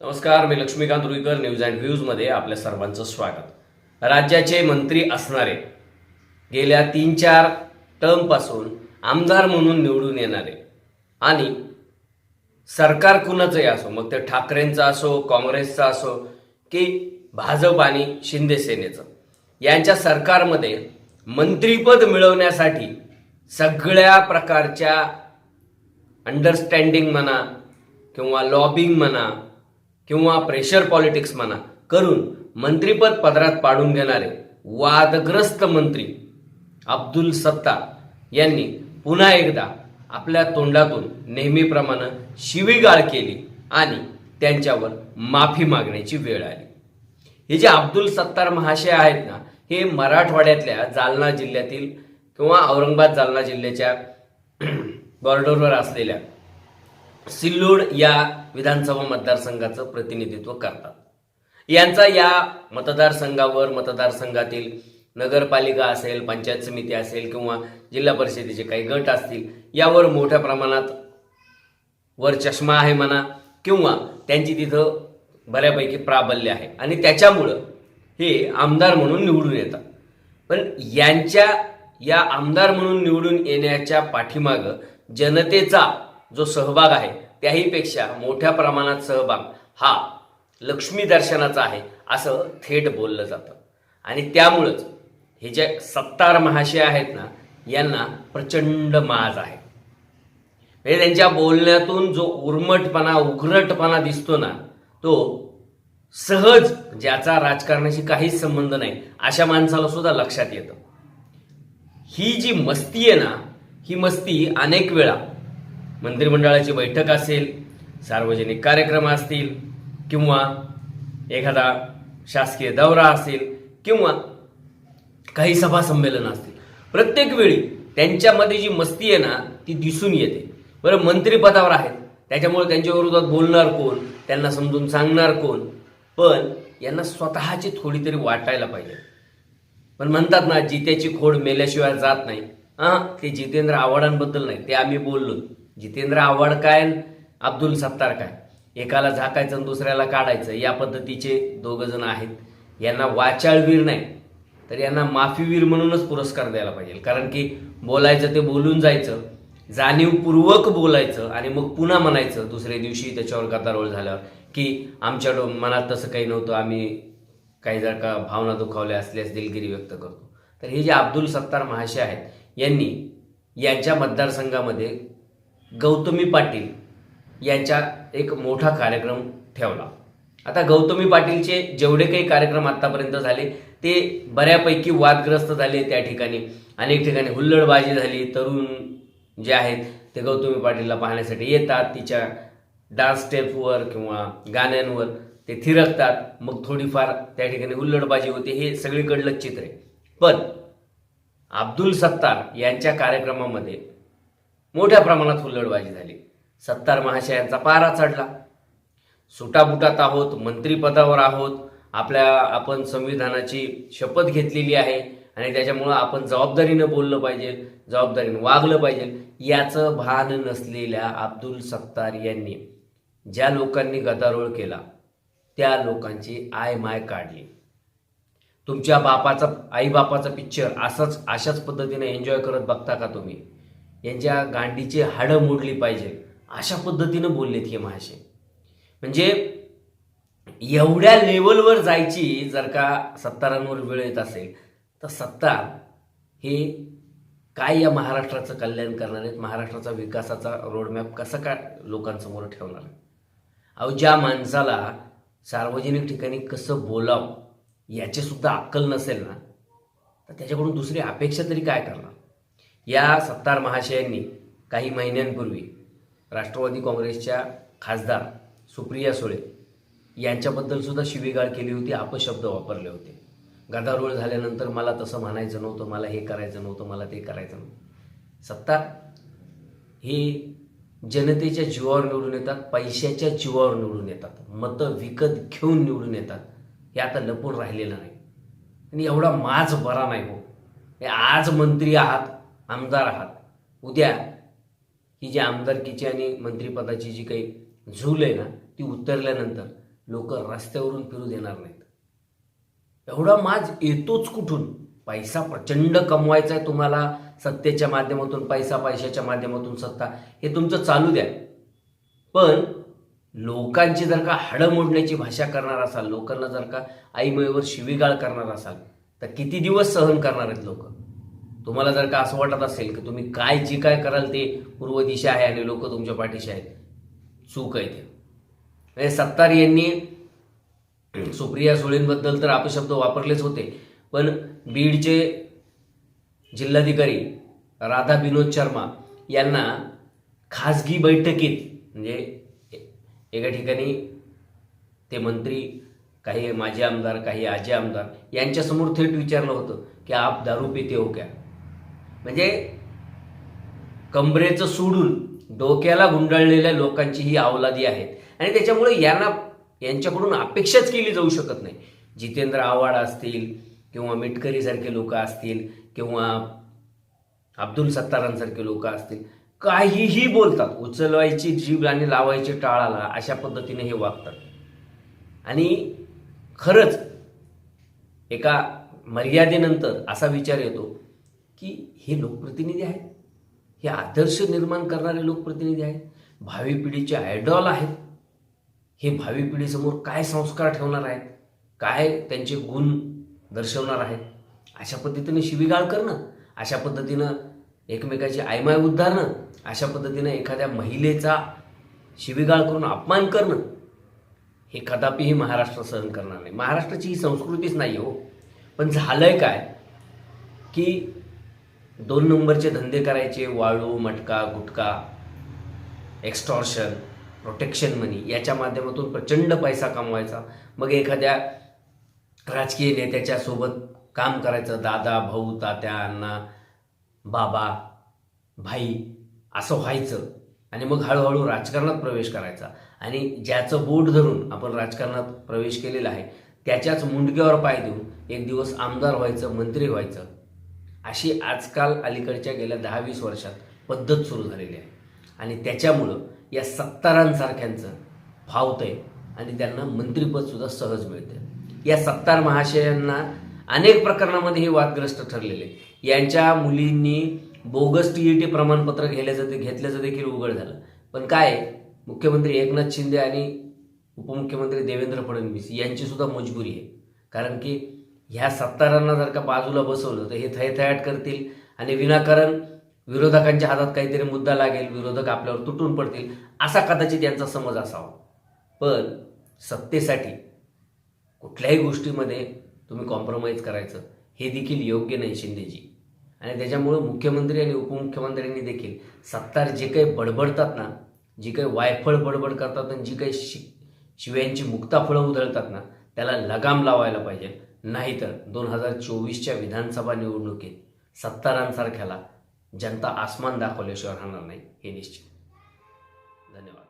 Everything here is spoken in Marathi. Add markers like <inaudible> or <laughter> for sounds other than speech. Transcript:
नमस्कार मी लक्ष्मीकांत रुईकर न्यूज अँड व्ह्यूजमध्ये आपल्या सर्वांचं स्वागत. राज्याचे मंत्री असणारे गेल्या तीन चार टर्मपासून आमदार म्हणून निवडून येणारे आणि सरकार कुणाचंही असो मग ते ठाकरेंचं असो काँग्रेसचं असो की भाजप आणि शिंदे सेनेचं यांच्या सरकारमध्ये मंत्रीपद मिळवण्यासाठी सगळ्या प्रकारच्या अंडरस्टँडिंग म्हणा किंवा लॉबिंग म्हणा किंवा प्रेशर पॉलिटिक्स म्हणा करून मंत्रीपद पदरात पाडून घेणारे वादग्रस्त मंत्री अब्दुल सत्ता यांनी पुन्हा एकदा आपल्या तोंडातून नेहमीप्रमाणे शिवीगाळ केली आणि त्यांच्यावर माफी मागण्याची वेळ आली. हे जे अब्दुल सत्तार महाशय आहेत ना हे मराठवाड्यातल्या जालना जिल्ह्यातील किंवा औरंगाबाद जालना जिल्ह्याच्या <clears throat> बॉर्डरवर असलेल्या सिल्लोड या विधानसभा मतदारसंघाचं प्रतिनिधित्व करतात. यांचा या मतदारसंघावर मतदारसंघातील नगरपालिका असेल पंचायत समिती असेल किंवा जिल्हा परिषदेचे काही गट असतील यावर मोठ्या प्रमाणात वर चष्मा आहे म्हणा किंवा त्यांची तिथं बऱ्यापैकी प्राबल्य आहे. आणि त्याच्यामुळं हे आमदार म्हणून निवडून येतात. पण यांच्या या आमदार म्हणून निवडून येण्याच्या पाठीमागं जनतेचा जो सहभाग आहे त्याहीपेक्षा मोठ्या प्रमाणात सहभाग हा लक्ष्मी दर्शनाचा आहे असं थेट बोललं जातं. आणि त्यामुळंच हे जे सत्तार महाशय आहेत ना यांना प्रचंड माज आहे. म्हणजे त्यांच्या बोलण्यातून जो उर्मटपणा उघरटपणा दिसतो ना तो सहज ज्याचा राजकारणाशी काहीच संबंध नाही अशा माणसाला सुद्धा लक्षात येतं. ही जी मस्ती आहे ना ही मस्ती अनेक वेळा मंत्रिमंडळाची बैठक असेल सार्वजनिक कार्यक्रम असतील किंवा एखादा शासकीय दौरा असेल किंवा काही सभा संमेलन असतील. प्रत्येक वेळी त्यांच्यामध्ये जी मस्ती आहे ना ती दिसून येते. बरं मंत्रिपदावर आहेत. त्याच्यामुळे त्यांच्या विरोधात बोलणार कोण? त्यांना समजून सांगणार कोण? पण यांना स्वतःची थोडी तरी वाटायला पाहिजे. पण म्हणतात ना जित्याची खोड मेल्याशिवाय जात नाही. हां ते जितेंद्र आव्हाडांबद्दल नाही ते आम्ही बोललो. जितेंद्र आव्हाड काय अब्दुल सत्तार काय? एकाला झाकायचं आणि दुसऱ्याला काढायचं या पद्धतीचे दोघं जण आहेत. यांना वाचाळवीर नाही तर यांना माफीवीर म्हणूनच पुरस्कार द्यायला पाहिजे. कारण की बोलायचं ते बोलून जायचं जाणीवपूर्वक बोलायचं आणि मग पुन्हा म्हणायचं दुसऱ्या दिवशी त्याच्यावर गदारोळ झाल्यावर की आमच्या मनात तसं काही नव्हतं आम्ही काही जर का भावना दुखावल्या असल्यास दिलगिरी व्यक्त करतो. तर हे जे अब्दुल सत्तार महाशय आहेत यांनी यांच्या मतदारसंघामध्ये गौतमी पाटील यांच्या एक मोठा कार्यक्रम ठेवला. आता गौतमी पाटीलचे जेवढे काही कार्यक्रम आतापर्यंत झाले ते बऱ्यापैकी वादग्रस्त झाले त्या ठिकाणी. अनेक ठिकाणी हुल्लडबाजी झाली तरुण जे आहेत ते गौतमी पाटीलला पाहण्यासाठी येतात तिच्या डान्स स्टेपवर किंवा गाण्यांवर ते थिरकतात. मग थोडीफार त्या ठिकाणी हुल्लडबाजी होते हे सगळीकडलंच चित्र आहे. पण अब्दुल सत्तार यांच्या कार्यक्रमामध्ये मोठ्या प्रमाणात हुल्लडबाजी झाली. सत्तार महाशयांचा पारा चढला. सुटाबुटात आहोत मंत्रिपदावर आहोत. आपल्या आपण संविधानाची शपथ घेतलेली आहे आणि त्याच्यामुळं आपण जबाबदारीनं बोललं पाहिजे जबाबदारीनं वागलं पाहिजे याचं भान नसलेल्या अब्दुल सत्तार यांनी ज्या लोकांनी गदारोळ केला त्या लोकांची आय माय काढली. तुमच्या बापाचा आईबापाचा पिक्चर असंच अशाच पद्धतीने एन्जॉय करत बघता का तुम्ही? यांच्या गांडीची हाडं मोडली पाहिजे. अशा पद्धतीनं बोललेत हे महाशय. म्हणजे एवढ्या लेवलवर जायची जर का सत्तारांवर वेळ येत असेल तर सत्ता हे काय या महाराष्ट्राचं कल्याण करणार आहेत? महाराष्ट्राचा विकासाचा रोडमॅप कसा काय लोकांसमोर ठेवणार अहो ज्या माणसाला सार्वजनिक ठिकाणी कसं बोलावं याची सुद्धा अक्कल नसेल ना तर त्याच्याकडून दुसरी अपेक्षा तरी काय करणार? या सत्तार महाशयांनी काही महिन्यांपूर्वी राष्ट्रवादी काँग्रेसच्या खासदार सुप्रिया सुळे यांच्याबद्दलसुद्धा शिवीगाळ केली होती अपशब्द वापरले होते. गदारोळ झाल्यानंतर मला तसं म्हणायचं नव्हतं मला हे करायचं नव्हतं मला ते करायचं नव्हतं. सत्ता हे जनतेच्या जीवावर निवडून येतात पैशाच्या जीवावर निवडून येतात मतं विकत घेऊन निवडून येतात हे आता लपून राहिलेलं नाही. आणि एवढा माज बरा नाही हो. हे आज मंत्री आहात आमदार आहात. उद्या ही जी आमदारकीची आणि मंत्रिपदाची जी काही झूल आहे ना ती उतरल्यानंतर लोक रस्त्यावरून फिरू देणार नाहीत. एवढा माज येतोच कुठून? पैसा प्रचंड कमवायचा आहे तुम्हाला सत्तेच्या माध्यमातून पैसा पैशाच्या माध्यमातून सत्ता हे तुमचं चालू द्या. पण लोकांची जर का हाडं मोडण्याची भाषा करणार असाल लोकांना जर का आईमयीवर शिवीगाळ करणार असाल तर किती दिवस सहन करणार आहेत लोक? तुम्हाला जर का असं वाटत असेल की तुम्ही काय जी काय कराल ते पूर्व दिशा आहे आणि लोक तुमच्या पाठीशी आहेत चूक आहे ते. म्हणजे सत्तार यांनी सुप्रिया सुळेंबद्दल तर अपशब्द वापरलेच होते पण बीडचे जिल्हाधिकारी राधा विनोद शर्मा यांना खाजगी बैठकीत म्हणजे एका ठिकाणी ते मंत्री काही माजी आमदार काही आजी आमदार यांच्यासमोर थेट विचारलं होतं की आप दारू पिते हो क्या? म्हणजे कमरेचं सोडून डोक्याला गुंडाळलेल्या लोकांची ही अवलादी आहेत. आणि त्याच्यामुळे यांना यांच्याकडून अपेक्षाच केली जाऊ शकत नाही. जितेंद्र आव्हाड असतील किंवा मिटकरीसारखे लोक असतील किंवा अब्दुल सत्तारांसारखे लोक असतील काहीही बोलतात. उचलवायची जीभ आणि लावायची टाळाला अशा पद्धतीने हे वागतात. आणि खरंच एका मर्यादेनंतर असा विचार येतो की हे लोकप्रतिनिधी आहेत. हे आदर्श निर्माण करणारे लोकप्रतिनिधी आहेत. भावी पिढीचे आयडॉल आहेत. हे भावी पिढीसमोर काय संस्कार ठेवणार आहेत? काय त्यांचे गुण दर्शवणार आहेत? अशा पद्धतीने शिवीगाळ करणं अशा पद्धतीनं एकमेकाची आयमाय उद्धारणं अशा पद्धतीनं एखाद्या महिलेचा शिवीगाळ करून अपमान करणं हे कदापिही महाराष्ट्र सहन करणार नाही. महाराष्ट्राची ही संस्कृतीच नाही हो. पण झालंय काय? की दोन नंबरचे धंदे करायचे वाळू मटका गुटखा एक्स्टॉर्शन प्रोटेक्शन मनी याच्या माध्यमातून प्रचंड पैसा कमवायचा. मग एखाद्या राजकीय नेत्याच्या सोबत काम करायचं दादा भाऊ तात्या अण्णा बाबा भाई असं व्हायचं. आणि मग हळूहळू राजकारणात प्रवेश करायचा. आणि ज्याचं बोट धरून आपण राजकारणात प्रवेश केलेला आहे त्याच्याच मुंडक्यावर पाय देऊन एक दिवस आमदार व्हायचं मंत्री व्हायचं. अशी आजकाल अलीकडच्या गेल्या दहा वीस वर्षात पद्धत सुरू झालेली आहे. आणि त्याच्यामुळं या सत्तारांसारख्यांचं फावतंय आणि त्यांना मंत्रिपदसुद्धा सहज मिळते या सत्तार महाशयांना अनेक प्रकरणामध्ये हे वादग्रस्त ठरलेले. यांच्या मुलींनी बोगस टी ई टी प्रमाणपत्र घेल्याचं ते घेतल्याचं देखील उघड झालं. पण काय मुख्यमंत्री एकनाथ शिंदे आणि उपमुख्यमंत्री देवेंद्र फडणवीस यांची सुद्धा मजबुरी आहे. कारण की ह्या सत्तारांना जर का बाजूला बसवलं तर हे थयथयाट करतील. आणि विनाकारण विरोधकांच्या हातात काहीतरी मुद्दा लागेल विरोधक आपल्यावर तुटून पडतील असा कदाचित यांचा समज असावा. पण सत्तेसाठी कुठल्याही गोष्टीमध्ये तुम्ही कॉम्प्रोमाइज करायचं हे देखील योग्य नाही शिंदेजी. आणि त्याच्यामुळं मुख्यमंत्री आणि उपमुख्यमंत्र्यांनी देखील सत्तार जे काही बडबडतात ना जी काही वायफळ बडबड करतात आणि जी काही शि शिव्यांची मुक्ताफळं उधळतात ना त्याला लगाम लावायला पाहिजे. नाहीतर दोन हजार चोवीसच्या विधानसभा निवडणुकीत सत्तारांसारख्याला जनता आसमान दाखवल्याशिवाय राहणार नाही हे निश्चित. धन्यवाद.